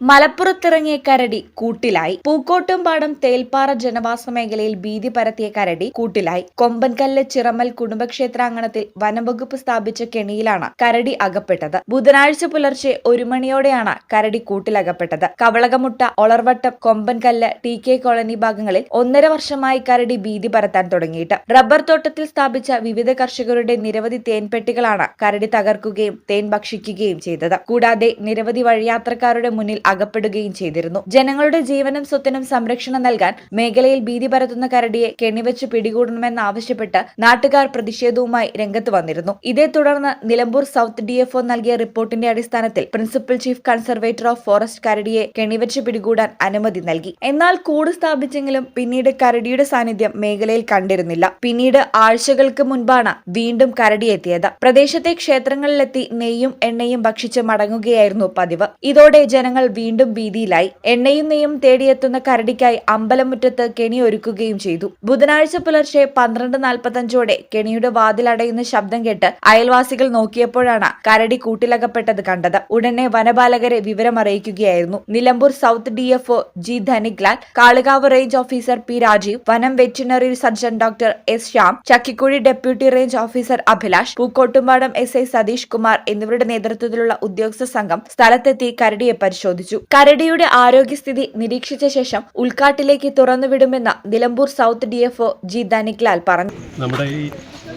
മലപ്പുറത്തിറങ്ങിയ കരടി കൂട്ടിലായി. പൂക്കോട്ടുംപാടം തേൽപ്പാറ ജനവാസ മേഖലയിൽ ഭീതി പരത്തിയ കരടി കൂട്ടിലായി. കൊമ്പൻകല്ല് ചിറമൽ കുടുംബക്ഷേത്രാങ്കണത്തിൽ വനംവകുപ്പ് സ്ഥാപിച്ച കെണിയിലാണ് കരടി അകപ്പെട്ടത്. ബുധനാഴ്ച പുലർച്ചെ ഒരു മണിയോടെയാണ് കരടി കൂട്ടിലകപ്പെട്ടത്. Kavalakamutta Olarvattam Kombankallu T K colony ഭാഗങ്ങളിൽ ഒന്നര വർഷമായി കരടി ഭീതി പരത്താൻ തുടങ്ങിയിട്ട്. റബ്ബർ തോട്ടത്തിൽ സ്ഥാപിച്ച വിവിധ കർഷകരുടെ നിരവധി തേൻപെട്ടികളാണ് കരടി തകർക്കുകയും തേൻ ഭക്ഷിക്കുകയും ചെയ്തത്. കൂടാതെ നിരവധി വഴിയാത്രക്കാരുടെ മുന്നിൽ അകപ്പെടുകയും ചെയ്തിരുന്നു. ജനങ്ങളുടെ ജീവനും സ്വത്തിനും സംരക്ഷണം നൽകാൻ മേഖലയിൽ ഭീതി പരത്തുന്ന കരടിയെ കെണിവെച്ച് പിടികൂടണമെന്നാവശ്യപ്പെട്ട് നാട്ടുകാർ പ്രതിഷേധവുമായി രംഗത്ത് വന്നിരുന്നു. ഇതേ തുടർന്ന് നിലമ്പൂർ സൗത്ത് ഡിഎഫ്ഒ നൽകിയ റിപ്പോർട്ടിന്റെ അടിസ്ഥാനത്തിൽ principal chief conservator of forest കരടിയെ കെണിവെച്ച് പിടികൂടാൻ അനുമതി നൽകി. എന്നാൽ കൂട് സ്ഥാപിച്ചെങ്കിലും പിന്നീട് കരടിയുടെ സാന്നിധ്യം മേഖലയിൽ കണ്ടിരുന്നില്ല. പിന്നീട് ആഴ്ചകൾക്ക് മുൻപാണ് വീണ്ടും കരടിയെത്തിയത് പ്രദേശത്തെ ക്ഷേത്രങ്ങളിലെത്തി നെയ്യും എണ്ണയും ഭക്ഷിച്ച് മടങ്ങുകയായിരുന്നു പതിവ്. ഇതോടെ ജനങ്ങൾ വീണ്ടും ഭീതിയിലായി. എണ്ണയും നെയ്യും തേടിയെത്തുന്ന കരടിക്കായി അമ്പലമുറ്റത്ത് കെണി ഒരുക്കുകയും ചെയ്തു. ബുധനാഴ്ച പുലർച്ചെ പന്ത്രണ്ട് നാൽപ്പത്തഞ്ചോടെ കെണിയുടെ വാതിലടയുന്ന ശബ്ദം കേട്ട് അയൽവാസികൾ നോക്കിയപ്പോഴാണ് കരടി കൂട്ടിലകപ്പെട്ടത് കണ്ടത്. ഉടനെ വനപാലകരെ വിവരമറിയിക്കുകയായിരുന്നു. Nilambur south DFO G Dhaniklal Kalikavu range officer P Rajeev വനം veterinary surgeon doctor S Shyam Chakkikuzhi deputy range officer Abhilash Pookkottumpadam S I Satheesh Kumar എന്നിവരുടെ നേതൃത്വത്തിലുള്ള ഉദ്യോഗസ്ഥ സംഘം സ്ഥലത്തെത്തി കരടിയെ പരിശോധിച്ചു. കരടിയുടെ ആരോഗ്യസ്ഥിതി നിരീക്ഷിച്ച ശേഷം ഉൾക്കാട്ടിലേക്ക് തുറന്നുവിടുമെന്ന് Nilambur south D DFO G Dhaniklal പറഞ്ഞു. നമ്മുടെ ഈ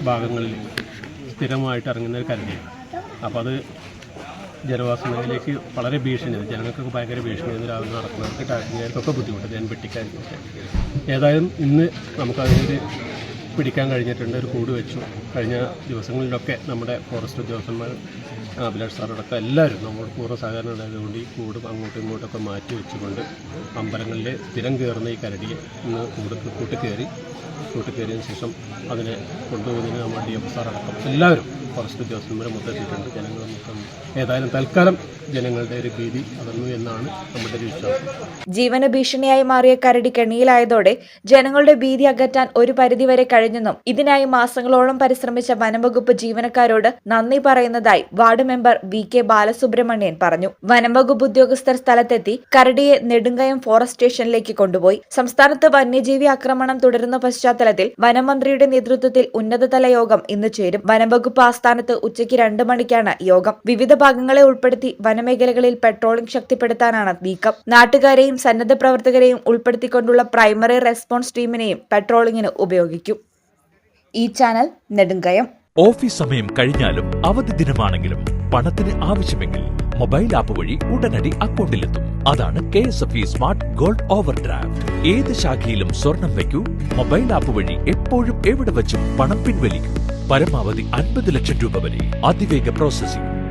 ഭാഗങ്ങളിൽ സ്ഥിരമായിട്ട് ഇറങ്ങുന്ന ഒരു കരടിയാണ്. അപ്പോൾ അത് ജനവാസ മേഖലയ്ക്ക് വളരെ ഭീഷണിയാണ്. ജനങ്ങൾക്കൊക്കെ ഭയങ്കര ഭീഷണിയാണ് രാവിലെ നടക്കുന്നവർക്ക് കാട്ടിങ്ങൾക്കൊക്കെ ബുദ്ധിമുട്ട്. ഞാൻ വെട്ടിക്കാരിക്കൊക്കെ ഏതായാലും ഇന്ന് നമുക്കതിനൊരു പിടിക്കാൻ കഴിഞ്ഞിട്ടുണ്ട്. ഒരു കൂട് വെച്ചു. കഴിഞ്ഞ ദിവസങ്ങളിലൊക്കെ നമ്മുടെ ഫോറസ്റ്റ് ഉദ്യോഗസ്ഥന്മാർ അഭിലാഷ് സാറടക്കം എല്ലാവരും നമ്മുടെ പൂർവ സഹകരണം ഉണ്ടായതുകൊണ്ട് ഈ കൂടും അങ്ങോട്ടും ഇങ്ങോട്ടൊക്കെ മാറ്റി വെച്ചുകൊണ്ട് അമ്പലങ്ങളിൽ സ്ഥിരം കയറുന്ന ഈ കരടിയെ ഇന്ന് കൂട് കൂട്ടിക്കയറി കൂട്ടിക്കയറിയതിന് ശേഷം അതിനെ കൊണ്ടുപോകുന്നതിന് നമ്മുടെ ഡി എഫ് സാറടക്കം എല്ലാവരും ഫോറസ്റ്റ് ഉദ്യോഗസ്ഥന്മാരെ മുത്തെത്തിയിട്ടുണ്ട് ജനങ്ങളും ഏതായാലും തൽക്കാലം ജനങ്ങളുടെ ഒരു ഭീതി അടന്നു എന്നാണ് നമ്മുടെ വിശ്വാസം. ജീവന ഭീഷണിയായി മാറിയ കരടി കെണിയിലായതോടെ ജനങ്ങളുടെ ഭീതി അകറ്റാൻ ഒരു പരിധിവരെ കഴിഞ്ഞെന്നും ഇതിനായി മാസങ്ങളോളം പരിശ്രമിച്ച വനംവകുപ്പ് ജീവനക്കാരോട് നന്ദി പറയുന്നതായി ward member V K Balasubramanian പറഞ്ഞു. വനംവകുപ്പ് ഉദ്യോഗസ്ഥർ സ്ഥലത്തെത്തി കരടിയെ നെടുങ്കയം ഫോറസ്റ്റ് സ്റ്റേഷനിലേക്ക് കൊണ്ടുപോയി. സംസ്ഥാനത്ത് വന്യജീവി ആക്രമണം തുടരുന്ന പശ്ചാത്തലത്തിൽ വനമന്ത്രിയുടെ നേതൃത്വത്തിൽ ഉന്നതതല യോഗം ഇന്ന് ചേരും. വനംവകുപ്പ് ആസ്ഥാനത്ത് ഉച്ചയ്ക്ക് രണ്ട് മണിക്കാണ് യോഗം. വിവിധ ഭാഗങ്ങളെ ഉൾപ്പെടുത്തി വനമേഖലകളിൽ പെട്രോളിംഗ് ശക്തിപ്പെടുത്താനാണ് നീക്കം. നാട്ടുകാരെയും സന്നദ്ധ പ്രവർത്തകരെയും ഉൾപ്പെടുത്തിക്കൊണ്ടുള്ള പ്രൈമറി റെസ്പോൺസ് ടീമിനെയും പെട്രോളിംഗിന് ഉപയോഗിക്കും. ഈ ചാനൽ നെടുങ്കയം. ഓഫീസ് സമയം കഴിഞ്ഞാലും അവധി ദിനമാണെങ്കിലും പണത്തിന് ആവശ്യമെങ്കിൽ മൊബൈൽ ആപ്പ് വഴി ഉടനടി അക്കൗണ്ടിലെത്തും. അതാണ് K S F E smart gold overdraft ഏത് ശാഖയിലും സ്വർണം വയ്ക്കൂ. മൊബൈൽ ആപ്പ് വഴി എപ്പോഴും എവിടെ വെച്ചും പണം പിൻവലിക്കൂ. പരമാവധി അൻപത് ലക്ഷം രൂപ വരെ അതിവേഗ processing